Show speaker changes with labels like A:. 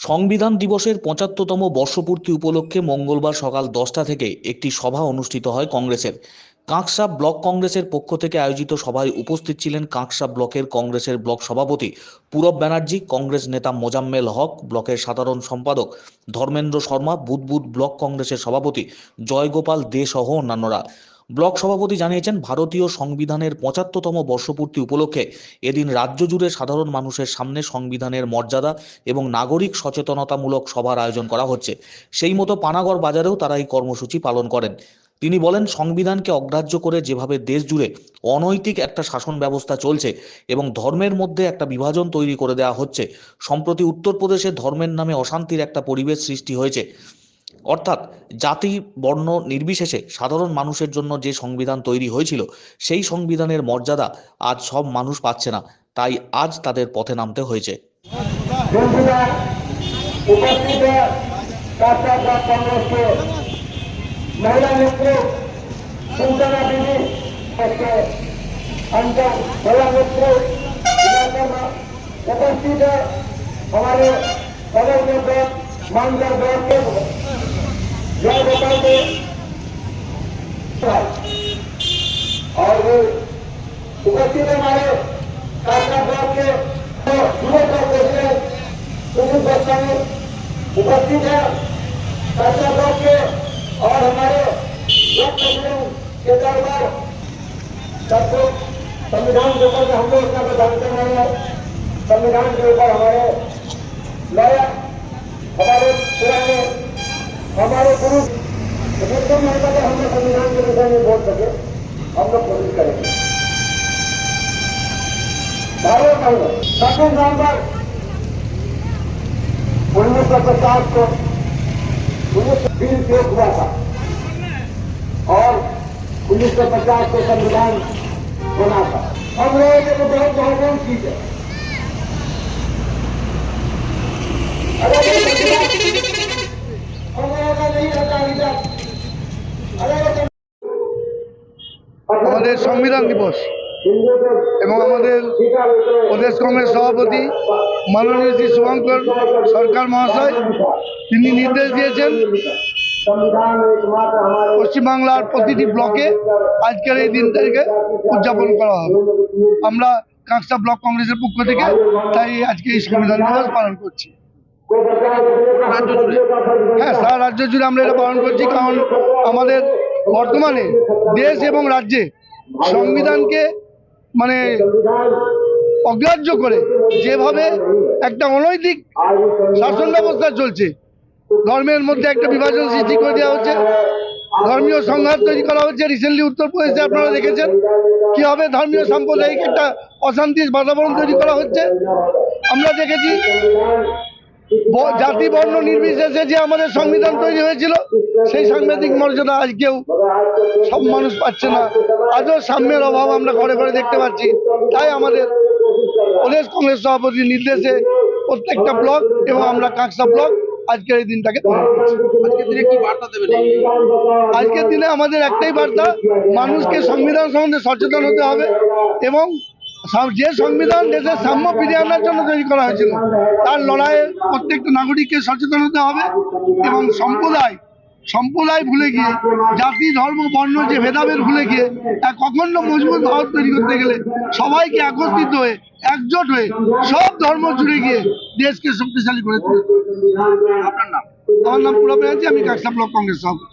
A: সংবিধান দিবসের পঁচাত্তরতম বর্ষপূর্তি উপলক্ষে মঙ্গলবার সকাল দশটা থেকে একটি সভা অনুষ্ঠিত হয় কংগ্রেসের। কাঁকসা ব্লক কংগ্রেসের পক্ষ থেকে আয়োজিত সভায় উপস্থিত ছিলেন কাঁকসা ব্লকের কংগ্রেসের ব্লক সভাপতি পূরব ব্যানার্জি, কংগ্রেস নেতা মোজাম্মেল হক, ব্লকের সাধারণ সম্পাদক ধর্মেন্দ্র শর্মা বুধবুধ ব্লক কংগ্রেসের সভাপতি জয়গোপাল দে সহ অন্যান্যরা। ব্লক সভাপতি জানিয়েছেন, ভারতীয় সংবিধানের পঁচাত্তরতম বর্ষপূর্তি উপলক্ষে এদিন রাজ্য জুড়ে সাধারণ মানুষের সামনে সংবিধানের মর্যাদা এবং নাগরিক সচেতনতামূলক সভার আয়োজন করা হচ্ছে। সেই মতো পানাগড় বাজারেও তারা এই কর্মসূচি পালন করেন। তিনি বলেন, সংবিধানকে অগ্রাহ্য করে যেভাবে দেশ জুড়ে অনৈতিক একটা শাসন ব্যবস্থা চলছে এবং ধর্মের মধ্যে একটা বিভাজন তৈরি করে দেওয়া হচ্ছে, সম্প্রতি উত্তরপ্রদেশে ধর্মের নামে অশান্তির একটা পরিবেশ সৃষ্টি হয়েছে। অর্থাৎ জাতি বর্ণ নির্বিশেষে সাধারণ মানুষের জন্য যে সংবিধান তৈরি হয়েছিল সেই সংবিধানের মর্যাদা আজ সব মানুষ পাচ্ছে না তাই আজ তাদের পথে নামতে হয়েছে
B: বন্ধুরা উপস্থিত কাঁচা ব্লক কংগ্রেসকে महिला मित्र सुंदरा दीदी के अंतर महिला मित्र इलाके में उपस्थित है हमारे बगल में ब्लॉक मानगर ब्लॉक के जय गोपाल के और वो उपस्थित हमारे के का प्रेसिडेंट उपस्थित है। ब्लॉक के और हमारे प्रेसिडेंट केदारबाग सबको संविधान के ऊपर हम लोग इतना जानते नहीं है। संविधान के ऊपर हमारे लॉयर हमारे पुराने हमारे गुरु मुझे नहीं पता हम संविधान के विषय में बोल सके, हम लोग कोशिश करेंगे। छब्बीस नवंबर उन्नीस सौ पचास को उन्नीस बीस पेश हुआ था। और उन्नीस सौ पचास को संविधान बना था। हम लोगों के लिए बहुत महत्वपूर्ण चीज़ है अगर
C: আমাদের সংবিধান দিবস এবং আমাদের প্রদেশ কংগ্রেস সভাপতি মাননীয় শ্রী শুভঙ্কর সরকার মহাশয়, তিনি নির্দেশ দিয়েছেন পশ্চিমবাংলার প্রতিটি ব্লকে আজকের এই দিন তারিখে উদযাপন করা হবে। আমরা কাঁকসা ব্লক কংগ্রেসের পক্ষ থেকে তাই আজকে এই সংবিধান দিবস পালন করছি। হ্যাঁ সারা রাজ্য জুড়ে আমরা এটা পালন করছি কারণ আমাদের বর্তমানে দেশ এবং রাজ্যে সংবিধানকে মানে অগ্রাহ্য করে যেভাবে একটা অনৈতিক শাসন ব্যবস্থা চলছে। ধর্মের মধ্যে একটা বিভাজন সৃষ্টি করে দেওয়া হচ্ছে। ধর্মীয় সংঘাত তৈরি করা হচ্ছে রিসেন্টলি উত্তরপ্রদেশে আপনারা দেখেছেন। কীভাবে ধর্মীয় সাম্প্রদায়িক একটা অশান্তির বাতাবরণ তৈরি করা হচ্ছে। আমরা দেখেছি জাতি বর্ণ নির্বিশেষে যে আমাদের সংবিধান তৈরি হয়েছিল সেই সাংবিধানিক মর্যাদা আজকেও সব মানুষ পাচ্ছে না। আজও সাম্যের অভাব আমরা ঘরে ঘরে দেখতে পাচ্ছি। তাই আমাদের প্রদেশ কংগ্রেস সভাপতির নির্দেশে প্রত্যেকটা ব্লক এবং আমরা কাঁকসা ব্লক আজকের এই দিনটাকে
D: আজকের দিনে
C: আমাদের একটাই বার্তা মানুষকে সংবিধান সম্বন্ধে সচেতন হতে হবে এবং যে সংবিধান দেশের সাম্য ফিরিয়ে আনার জন্য তৈরি করা হয়েছিল, তার লড়াইয়ে প্রত্যেকটা নাগরিককে সচেতন হতে হবে এবং সম্প্রদায় সম্প্রদায় ভুলে গিয়ে, জাতি, ধর্ম, বর্ণ যে ভেদাভেদ ভুলে গিয়ে এক অখণ্ড মজবুত ভারত তৈরি করতে গেলে সবাইকে একত্রিত হয়ে, একজোট হয়ে সব ধর্ম জুড়ে গিয়ে দেশকে শক্তিশালী করে তুলতে
D: আপনার নাম?
C: আমার নাম পুরো আমি কাকসা ব্লক কংগ্রেস সভাপতি।